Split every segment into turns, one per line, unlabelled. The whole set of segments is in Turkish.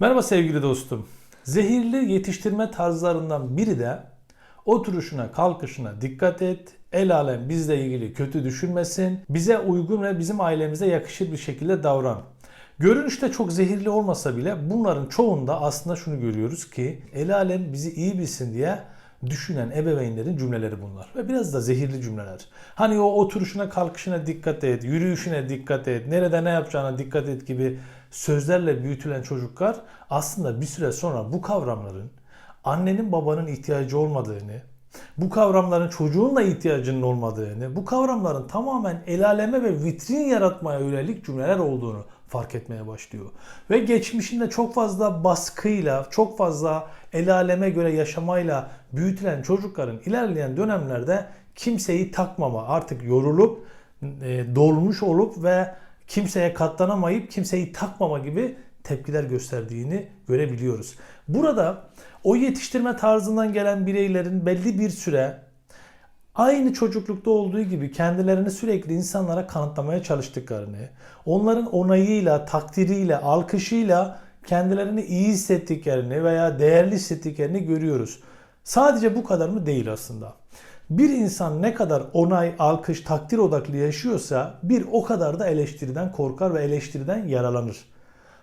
Merhaba sevgili dostum. Zehirli yetiştirme tarzlarından biri de oturuşuna, kalkışına dikkat et. El alem bizle ilgili kötü düşünmesin. Bize uygun ve bizim ailemize yakışır bir şekilde davran. Görünüşte çok zehirli olmasa bile bunların çoğunda aslında şunu görüyoruz ki el alem bizi iyi bilsin diye düşünen ebeveynlerin cümleleri bunlar. Ve biraz da zehirli cümleler. Hani o oturuşuna kalkışına dikkat et, yürüyüşüne dikkat et, nerede ne yapacağına dikkat et gibi sözlerle büyütülen çocuklar aslında bir süre sonra bu kavramların annenin babanın ihtiyacı olmadığını, bu kavramların çocuğun da ihtiyacının olmadığını, bu kavramların tamamen el aleme ve vitrin yaratmaya yönelik cümleler olduğunu fark etmeye başlıyor. Ve geçmişinde çok fazla baskıyla, çok fazla el aleme göre yaşamayla büyütülen çocukların ilerleyen dönemlerde kimseyi takmama, artık yorulup, e, dolmuş olup ve kimseye katlanamayıp kimseyi takmama gibi tepkiler gösterdiğini görebiliyoruz. Burada o yetiştirme tarzından gelen bireylerin belli bir süre aynı çocuklukta olduğu gibi kendilerini sürekli insanlara kanıtlamaya çalıştıklarını, onların onayıyla, takdiriyle, alkışıyla kendilerini iyi hissettiklerini veya değerli hissettiklerini görüyoruz. Sadece bu kadar mı değil aslında. Bir insan ne kadar onay, alkış, takdir odaklı yaşıyorsa bir o kadar da eleştiriden korkar ve eleştiriden yaralanır.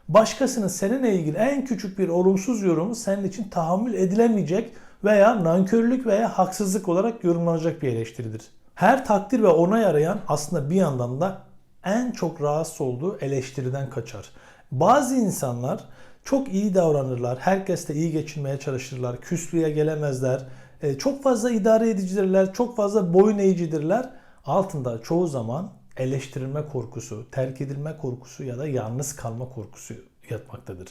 Başkasının seninle ilgili en küçük bir olumsuz yorumu senin için tahammül edilemeyecek veya nankörlük veya haksızlık olarak yorumlanacak bir eleştiridir. Her takdir ve onay arayan aslında bir yandan da en çok rahatsız olduğu eleştiriden kaçar. Bazı insanlar çok iyi davranırlar, herkesle iyi geçinmeye çalışırlar, küslüğe gelemezler, e, çok fazla idare edicidirler, çok fazla boyun eğicidirler. Altında çoğu zaman eleştirilme korkusu, terk edilme korkusu ya da yalnız kalma korkusu yatmaktadır.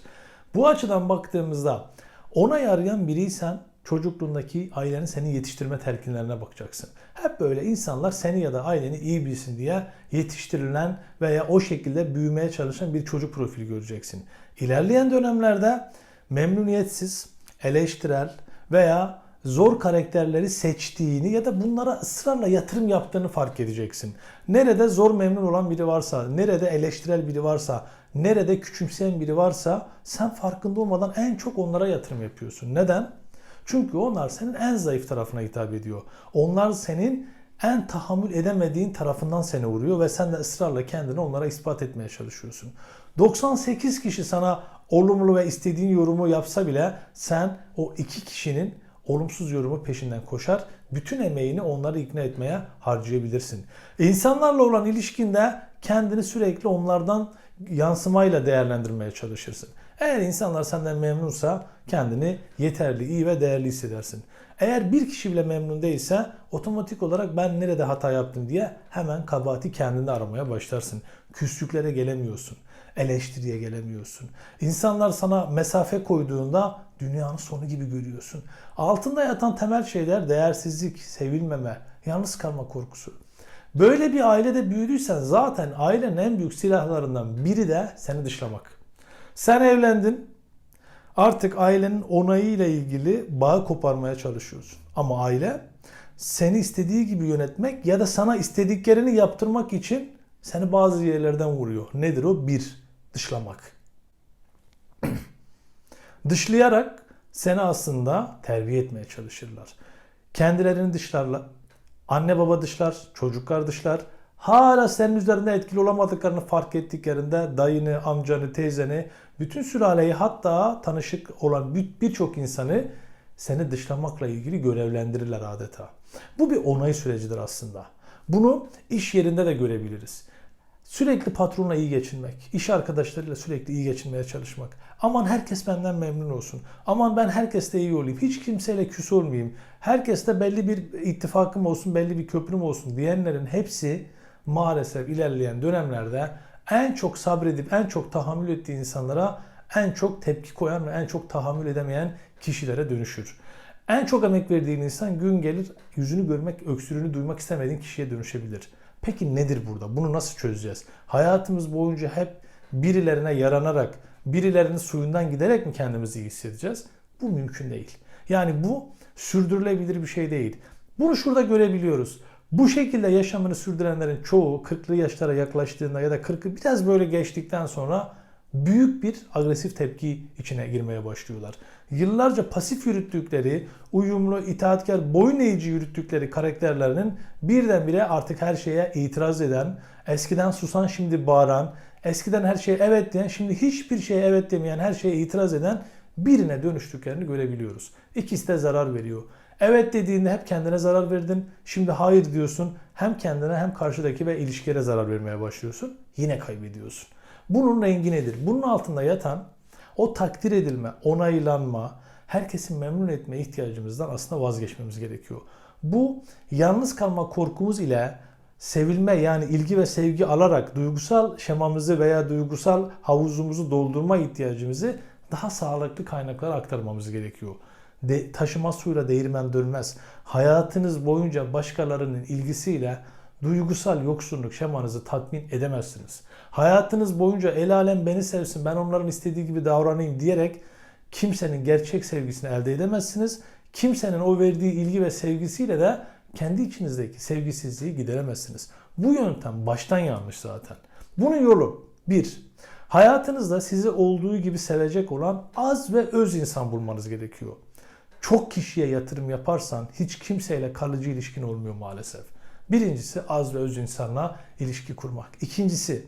Bu açıdan baktığımızda onay arayan biriysen çocukluğundaki ailenin seni yetiştirme telkinlerine bakacaksın. Hep böyle insanlar seni ya da aileni iyi bilsin diye yetiştirilen veya o şekilde büyümeye çalışan bir çocuk profili göreceksin. İlerleyen dönemlerde memnuniyetsiz, eleştirel veya zor karakterleri seçtiğini ya da bunlara ısrarla yatırım yaptığını fark edeceksin. Nerede zor memnun olan biri varsa, nerede eleştirel biri varsa, nerede küçümseyen biri varsa sen farkında olmadan en çok onlara yatırım yapıyorsun. Neden? Çünkü onlar senin en zayıf tarafına hitap ediyor. Onlar senin en tahammül edemediğin tarafından seni vuruyor ve sen de ısrarla kendini onlara ispat etmeye çalışıyorsun. 98 kişi sana olumlu ve istediğin yorumu yapsa bile sen o iki kişinin olumsuz yorumu peşinden koşar. Bütün emeğini onları ikna etmeye harcayabilirsin. İnsanlarla olan ilişkinde kendini sürekli onlardan yansımayla değerlendirmeye çalışırsın. Eğer insanlar senden memnunsa kendini yeterli, iyi ve değerli hissedersin. Eğer bir kişi bile memnun değilse otomatik olarak ben nerede hata yaptım diye hemen kabahati kendinde aramaya başlarsın. Küslüklere gelemiyorsun. Eleştiriye gelemiyorsun. İnsanlar sana mesafe koyduğunda dünyanın sonu gibi görüyorsun. Altında yatan temel şeyler değersizlik, sevilmeme, yalnız kalma korkusu. Böyle bir ailede büyüdüysen zaten ailenin en büyük silahlarından biri de seni dışlamak. Sen evlendin. Artık ailenin onayıyla ilgili bağı koparmaya çalışıyorsun. Ama aile seni istediği gibi yönetmek ya da sana istediklerini yaptırmak için seni bazı yerlerden vuruyor. Nedir o? Bir, dışlamak. Dışlayarak seni aslında terbiye etmeye çalışırlar. Kendilerini dışlarlar. Anne baba dışlar, çocuklar dışlar. Hala senin üzerinde etkili olamadıklarını fark ettiklerinde dayını, amcanı, teyzeni, bütün sülaleyi hatta tanışık olan birçok insanı seni dışlamakla ilgili görevlendirirler adeta. Bu bir onay sürecidir aslında. Bunu iş yerinde de görebiliriz. Sürekli patronla iyi geçinmek, iş arkadaşlarıyla sürekli iyi geçinmeye çalışmak. Aman herkes benden memnun olsun. Aman ben herkesle iyi olayım. Hiç kimseyle küs olmayayım. Herkesle belli bir ittifakım olsun, belli bir köprüm olsun diyenlerin hepsi maalesef ilerleyen dönemlerde en çok sabredip en çok tahammül ettiği insanlara en çok tepki koyan ve en çok tahammül edemeyen kişilere dönüşür. En çok emek verdiğin insan gün gelir yüzünü görmek, öksürüğünü duymak istemediğin kişiye dönüşebilir. Peki nedir burada? Bunu nasıl çözeceğiz? Hayatımız boyunca hep birilerine yaranarak, birilerinin suyundan giderek mi kendimizi iyi hissedeceğiz? Bu mümkün değil. Yani bu sürdürülebilir bir şey değil. Bunu şurada görebiliyoruz. Bu şekilde yaşamını sürdürenlerin çoğu 40'lı yaşlara yaklaştığında ya da 40'ı biraz böyle geçtikten sonra büyük bir agresif tepki içine girmeye başlıyorlar. Yıllarca pasif yürüttükleri, uyumlu, itaatkar, boyun eğici yürüttükleri karakterlerinin birdenbire artık her şeye itiraz eden, eskiden susan şimdi bağıran, eskiden her şeye evet diyen, şimdi hiçbir şeye evet demeyen, her şeye itiraz eden birine dönüştüklerini görebiliyoruz. İkisi de zarar veriyor. Evet dediğinde hep kendine zarar verdin. Şimdi hayır diyorsun. Hem kendine hem karşıdaki ve ilişkilere zarar vermeye başlıyorsun. Yine kaybediyorsun. Bunun rengi nedir? Bunun altında yatan o takdir edilme, onaylanma, herkesi memnun etme ihtiyacımızdan aslında vazgeçmemiz gerekiyor. Bu yalnız kalma korkumuz ile sevilme yani ilgi ve sevgi alarak duygusal şemamızı veya duygusal havuzumuzu doldurma ihtiyacımızı daha sağlıklı kaynaklara aktarmamız gerekiyor. De, taşıma suyla değirmen dönmez. Hayatınız boyunca başkalarının ilgisiyle duygusal yoksunluk şemanızı tatmin edemezsiniz. Hayatınız boyunca el alem beni sevsin, ben onların istediği gibi davranayım diyerek kimsenin gerçek sevgisini elde edemezsiniz. Kimsenin o verdiği ilgi ve sevgisiyle de kendi içinizdeki sevgisizliği gideremezsiniz. Bu yöntem baştan yanlış zaten. Bunun yolu bir, hayatınızda sizi olduğu gibi sevecek olan az ve öz insan bulmanız gerekiyor. Çok kişiye yatırım yaparsan hiç kimseyle kalıcı ilişkin olmuyor maalesef. Birincisi az ve öz insanla ilişki kurmak. İkincisi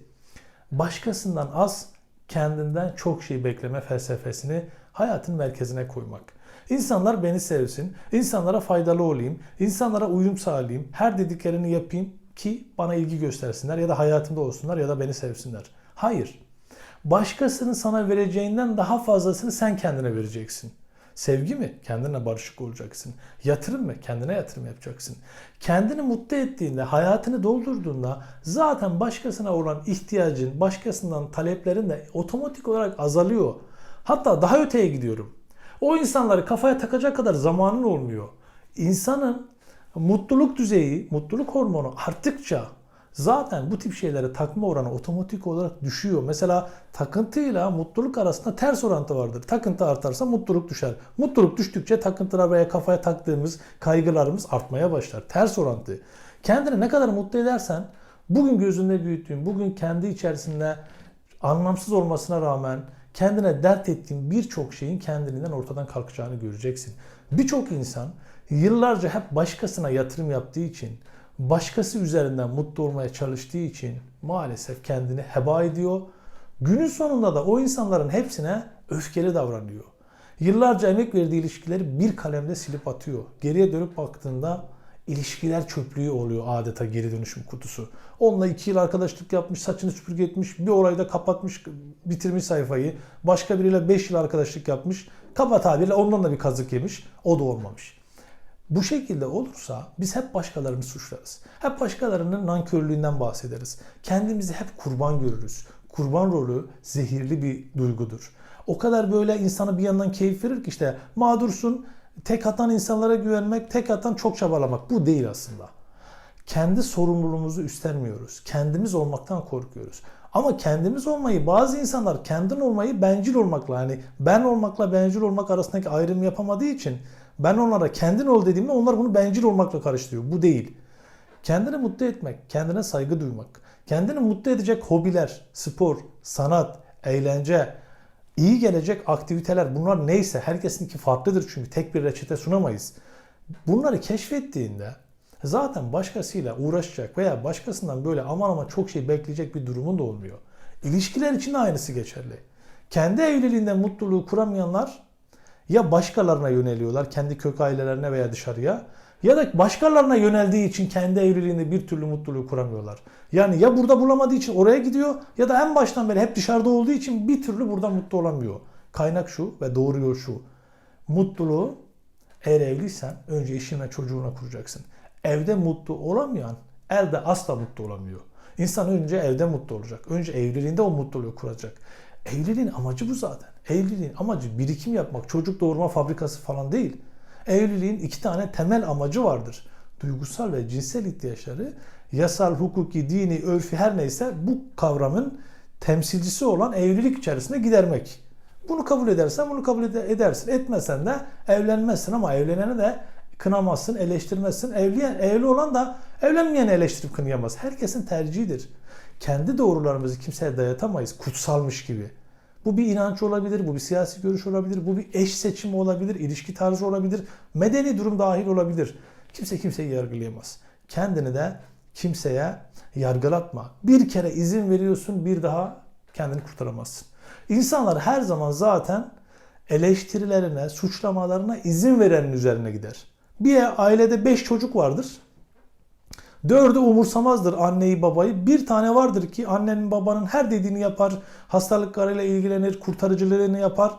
başkasından az, kendinden çok şey bekleme felsefesini hayatın merkezine koymak. İnsanlar beni sevsin, insanlara faydalı olayım, insanlara uyum sağlayayım, her dediklerini yapayım ki bana ilgi göstersinler ya da hayatımda olsunlar ya da beni sevsinler. Hayır. Başkasının sana vereceğinden daha fazlasını sen kendine vereceksin. Sevgi mi? Kendine barışık olacaksın. Yatırım mı? Kendine yatırım yapacaksın. Kendini mutlu ettiğinde, hayatını doldurduğunda zaten başkasına olan ihtiyacın, başkasından taleplerin de otomatik olarak azalıyor. Hatta daha öteye gidiyorum. O insanları kafaya takacak kadar zamanın olmuyor. İnsanın mutluluk düzeyi, mutluluk hormonu arttıkça zaten bu tip şeylere takma oranı otomatik olarak düşüyor. Mesela takıntıyla mutluluk arasında ters orantı vardır. Takıntı artarsa mutluluk düşer. Mutluluk düştükçe takıntılar veya kafaya taktığımız kaygılarımız artmaya başlar. Ters orantı. Kendini ne kadar mutlu edersen bugün gözünde büyüttüğün, bugün kendi içerisinde anlamsız olmasına rağmen kendine dert ettiğin birçok şeyin kendiliğinden ortadan kalkacağını göreceksin. Birçok insan yıllarca hep başkasına yatırım yaptığı için, başkası üzerinden mutlu olmaya çalıştığı için maalesef kendini heba ediyor. Günün sonunda da o insanların hepsine öfkeli davranıyor. Yıllarca emek verdiği ilişkileri bir kalemde silip atıyor. Geriye dönüp baktığında ilişkiler çöplüğü oluyor adeta geri dönüşüm kutusu. Onunla iki yıl arkadaşlık yapmış, saçını süpürge etmiş, bir olayda kapatmış, bitirmiş sayfayı. Başka biriyle beş yıl arkadaşlık yapmış, kaba tabirle ondan da bir kazık yemiş, o da olmamış. Bu şekilde olursa biz hep başkalarını suçlarız. Hep başkalarının nankörlüğünden bahsederiz. Kendimizi hep kurban görürüz. Kurban rolü zehirli bir duygudur. O kadar böyle insana bir yandan keyif verir ki işte mağdursun, tek atan insanlara güvenmek, tek atan çok çabalamak. Bu değil aslında. Kendi sorumluluğumuzu üstlenmiyoruz. Kendimiz olmaktan korkuyoruz. Ama kendimiz olmayı bazı insanlar kendin olmayı bencil olmakla yani ben olmakla bencil olmak arasındaki ayrım yapamadığı için ben onlara kendin ol dediğimde onlar bunu bencil olmakla karıştırıyor. Bu değil. Kendini mutlu etmek, kendine saygı duymak, kendini mutlu edecek hobiler, spor, sanat, eğlence, iyi gelecek aktiviteler bunlar neyse herkesinki farklıdır çünkü tek bir reçete sunamayız. Bunları keşfettiğinde zaten başkasıyla uğraşacak veya başkasından böyle aman aman çok şey bekleyecek bir durumun da olmuyor. İlişkiler için de aynısı geçerli. Kendi evliliğinde mutluluğu kuramayanlar ya başkalarına yöneliyorlar, kendi kök ailelerine veya dışarıya ya da başkalarına yöneldiği için kendi evliliğinde bir türlü mutluluğu kuramıyorlar. Yani ya burada bulamadığı için oraya gidiyor ya da en baştan beri hep dışarıda olduğu için bir türlü burada mutlu olamıyor. Kaynak şu ve doğru yol şu. Mutluluğu eğer evliysen önce eşine çocuğuna kuracaksın. Evde mutlu olamayan elde asla mutlu olamıyor. İnsan önce evde mutlu olacak. Önce evliliğinde o mutluluğu kuracak. Evliliğin amacı bu zaten. Evliliğin amacı birikim yapmak, çocuk doğurma fabrikası falan değil. Evliliğin iki tane temel amacı vardır. Duygusal ve cinsel ihtiyaçları yasal, hukuki, dini, örfi her neyse bu kavramın temsilcisi olan evlilik içerisinde gidermek. Bunu kabul edersen bunu kabul edersin. Etmesen de evlenmezsin ama evlenene de kınamazsın, eleştirmezsin. Evliyen, evli olan da evlenmeyeni eleştirip kınayamaz. Herkesin tercihidir. Kendi doğrularımızı kimseye dayatamayız kutsalmış gibi. Bu bir inanç olabilir, bu bir siyasi görüş olabilir, bu bir eş seçimi olabilir, ilişki tarzı olabilir, medeni durum dahil olabilir. Kimse kimseyi yargılayamaz. Kendini de kimseye yargılatma. Bir kere izin veriyorsun, bir daha kendini kurtaramazsın. İnsanlar her zaman zaten eleştirilerine, suçlamalarına izin verenin üzerine gider. Bir ailede 5 çocuk vardır. Dördü umursamazdır anneyi babayı. Bir tane vardır ki annenin babanın her dediğini yapar. Hastalıklarıyla ilgilenir, kurtarıcılığını yapar.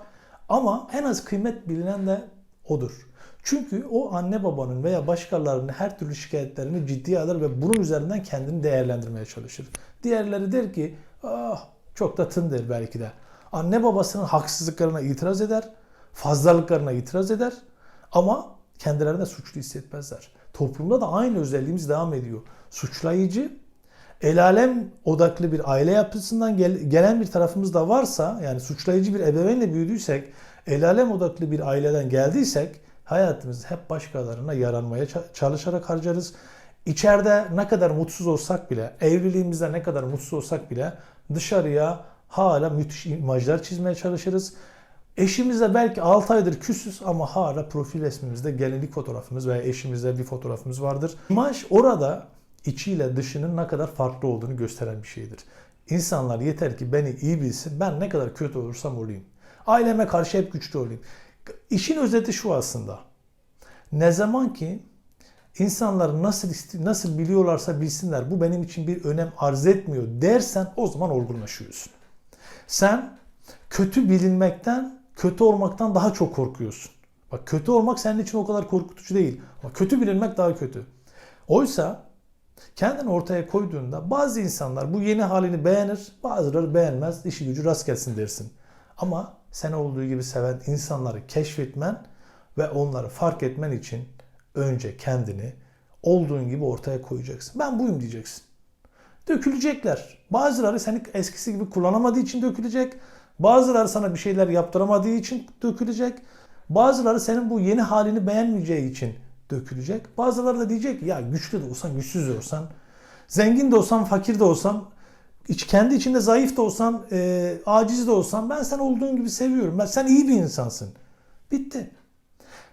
Ama en az kıymet bilinen de odur. Çünkü o anne babanın veya başkalarının her türlü şikayetlerini ciddiye alır ve bunun üzerinden kendini değerlendirmeye çalışır. Diğerleri der ki ah çok da tın belki de. Anne babasının haksızlıklarına itiraz eder, fazlalıklarına itiraz eder ama kendilerine suçlu hissetmezler. Toplumda da aynı özelliğimiz devam ediyor. Suçlayıcı, el alem odaklı bir aile yapısından gel- gelen bir tarafımız da varsa, yani suçlayıcı bir ebeveynle büyüdüysek, el alem odaklı bir aileden geldiysek, hayatımızı hep başkalarına yaranmaya ça- çalışarak harcarız. İçeride ne kadar mutsuz olsak bile, evliliğimizde ne kadar mutsuz olsak bile dışarıya hala müthiş imajlar çizmeye çalışırız. Eşimizle belki 6 aydır küsüz ama hala profil resmimizde gelinlik fotoğrafımız veya eşimizle bir fotoğrafımız vardır. İmaj orada içiyle dışının ne kadar farklı olduğunu gösteren bir şeydir. İnsanlar yeter ki beni iyi bilsin, ben ne kadar kötü olursam olayım. Aileme karşı hep güçlü olayım. İşin özeti şu aslında. Ne zaman ki insanlar nasıl nasıl biliyorlarsa bilsinler bu benim için bir önem arz etmiyor dersen o zaman olgunlaşıyorsun. Sen kötü bilinmekten, kötü olmaktan daha çok korkuyorsun. Bak kötü olmak senin için o kadar korkutucu değil. Ama kötü bilinmek daha kötü. Oysa kendini ortaya koyduğunda bazı insanlar bu yeni halini beğenir, bazıları beğenmez, işi gücü rast gelsin dersin. Ama sen olduğu gibi seven insanları keşfetmen ve onları fark etmen için önce kendini olduğun gibi ortaya koyacaksın. Ben buyum diyeceksin dökülecekler. Bazıları seni eskisi gibi kullanamadığı için dökülecek. Bazıları sana bir şeyler yaptıramadığı için dökülecek. Bazıları senin bu yeni halini beğenmeyeceği için dökülecek. Bazıları da diyecek ya güçlü de olsan, güçsüz de olsan, zengin de olsan, fakir de olsan, iç, kendi içinde zayıf da olsan, e, aciz de olsan ben sen olduğun gibi seviyorum. Ben, sen iyi bir insansın. Bitti.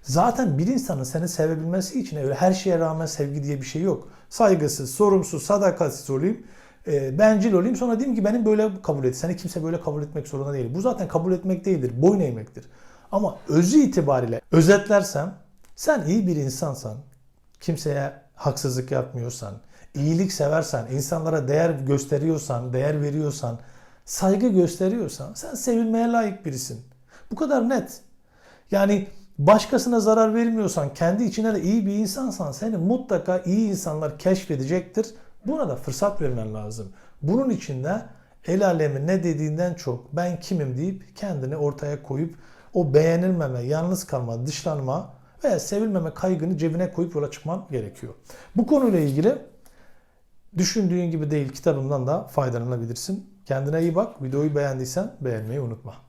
Zaten bir insanın seni sevebilmesi için öyle her şeye rağmen sevgi diye bir şey yok. Saygısız, sorumsuz, sadakatsiz olayım, e, bencil olayım sonra diyeyim ki benim böyle kabul et. Seni kimse böyle kabul etmek zorunda değil. Bu zaten kabul etmek değildir, boyun eğmektir. Ama özü itibariyle özetlersem sen iyi bir insansan, kimseye haksızlık yapmıyorsan, iyilik seversen, insanlara değer gösteriyorsan, değer veriyorsan, saygı gösteriyorsan sen sevilmeye layık birisin. Bu kadar net. Yani başkasına zarar vermiyorsan, kendi içine de iyi bir insansan seni mutlaka iyi insanlar keşfedecektir. Buna da fırsat vermen lazım. Bunun için de el alemin ne dediğinden çok ben kimim deyip kendini ortaya koyup o beğenilmeme, yalnız kalma, dışlanma veya sevilmeme kaygını cebine koyup yola çıkman gerekiyor. Bu konuyla ilgili düşündüğün gibi değil kitabımdan da faydalanabilirsin. Kendine iyi bak. Videoyu beğendiysen beğenmeyi unutma.